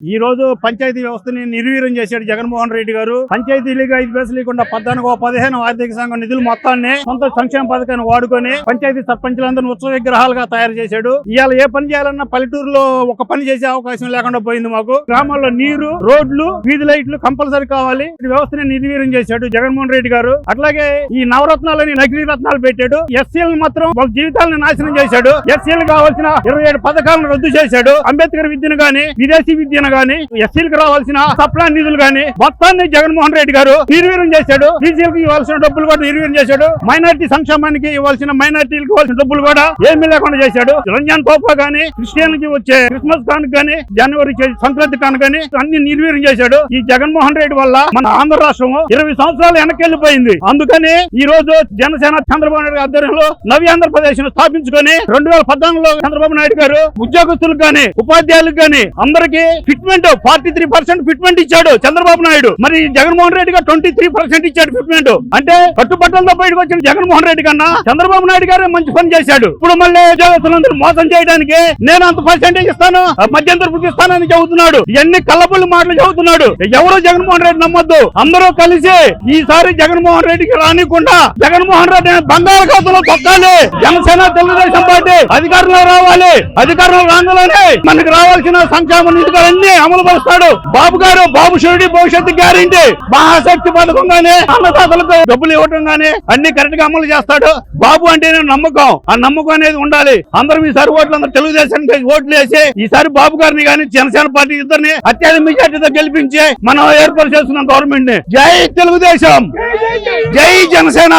ఈ రోజు పంచాయతీ వ్యవస్థని నిర్వీర్యం చేశాడు జగన్మోహన్ రెడ్డి గారు. పంచాయతీలుగా ఐదు పైసలు లేకుండా పద్నాలుగు పదిహేను ఆర్థిక సంఘం నిధులు మొత్తాన్ని సొంత సంక్షేమ పథకాన్ని వాడుకొని పంచాయతీ సర్పంచులందరినీ ఉత్సవ విగ్రహాలుగా తయారు చేశాడు. ఇవాళ ఏ పని చేయాలన్నా పల్లెటూరులో ఒక పని చేసే అవకాశం లేకుండా పోయింది మాకు. గ్రామాల్లో నీరు రోడ్లు వీధి లైట్లు కంపల్సరీ కావాలి. ఈ వ్యవస్థని నిర్వీర్యం చేశాడు జగన్మోహన్ రెడ్డి గారు. అట్లాగే ఈ నవరత్నాలని నకిలీ రత్నాలు పెట్టాడు. ఎస్సీలు మాత్రం వాళ్ళ జీవితాలను నాశనం చేశాడు. ఎస్సీలు కావాల్సిన ఇరవై ఏడు పథకాలను రద్దు చేశాడు. అంబేద్కర్ విద్యను గాని విదేశీ విద్యను గానీ ఎస్సీలకు రావాల్సిన సప్లా నిధులు గానీ మొత్తాన్ని జగన్మోహన్ రెడ్డి గారు నిర్వీర్యం చేశాడు. బీసీలకు ఇవ్వాల్సిన డబ్బులు కూడా నిర్వీర్యం చేశాడు. మైనార్టీ సంక్షేమానికి ఇవ్వాల్సిన మైనార్టీలకు ఇవ్వాల్సిన డబ్బులు కూడా ఏమీ లేకుండా చేశాడు. రంజాన్ తోపా గానీ క్రిస్టియన్కి వచ్చే క్రిస్మస్ కానుక గానీ జనవరి సంక్రాంతి కానుక గానీ అన్ని నిర్వీర్యం చేశాడు. ఈ జగన్మోహన్ రెడ్డి వల్ల మన ఆంధ్ర రాష్ట్రం ఇరవై సంవత్సరాలు వెనకెళ్ళిపోయింది అందుకని ఈ రోజు జనసేన చంద్రబాబు నాయుడు ఆధ్వర్యంలో నవి ఆంధ్రప్రదేశ్ను స్థాపించుకొని రెండు వేల పద్నాలుగులో చంద్రబాబు నాయుడు గారు ఉద్యోగస్తులకు గానీ ఉపాధ్యాయులకు గానీ అందరికీ fitment forty three percent fitment ఇచ్చాడు చంద్రబాబు నాయుడు. మరి జగన్మోహన్ రెడ్డి గారు ట్వంటీ త్రీ పర్సెంట్ ఇచ్చాడు ఫిట్మెంట్. అంటే కట్టుబట్టలతో బయటకు వచ్చిన జగన్మోహన్ రెడ్డి కన్నా చంద్రబాబు నాయుడు గారే మంచి పని చేశాడు. ఇప్పుడు మళ్ళీ ఉద్యోగస్తులందరూ మోసం చేయడానికి నేను అంత పర్సెంటేజ్ ఇస్తాను మధ్యంతర వృత్తి ఇస్తానని చదువుతున్నాడు. ఇవన్నీ కల్లబుల్లి మాటలు చదువుతున్నాడు. ఎవరు జగన్మోహన్ రెడ్డి నమ్మొద్దు. అందరూ కలిసి ఈసారి జగన్మోహన్ రెడ్డికి రానికుండా జగన్మోహన్ రెడ్డి బంగాళాఖాతంలో తొక్కాలి. జనసేన తెలుగుదేశం పార్టీ అధికారంలో రావాలి. అధికారంలో రాగానే మనకి రావాల్సిన సంక్షేమ నిధులన్నీ అమలు పరుస్తాడు బాబు గారు బాబు షూరిటీ భవిష్యత్తు గ్యారంటీ. మహాశక్తి పథకం గానీ అన్నదాతలకు డబ్బులు ఇవ్వటం గానీ అన్ని కరెక్ట్గా అమలు చేస్తాడు. బాబు అంటేనే నమ్మకం. ఆ నమ్మకం అనేది ఉండాలి. అందరం ఈసారి ఓట్లు అందరూ తెలుగుదేశానికి ఓట్లు వేసి ఈసారి బాబు గారిని గానీ జనసేన పార్టీ ఇద్దరిని అత్యధిక మెజార్టీతో గెలిపించి మనం ఏర్పాటు చేస్తున్నాం గవర్నమెంట్ని. జై తెలుగుదేశం! జై జనసేన!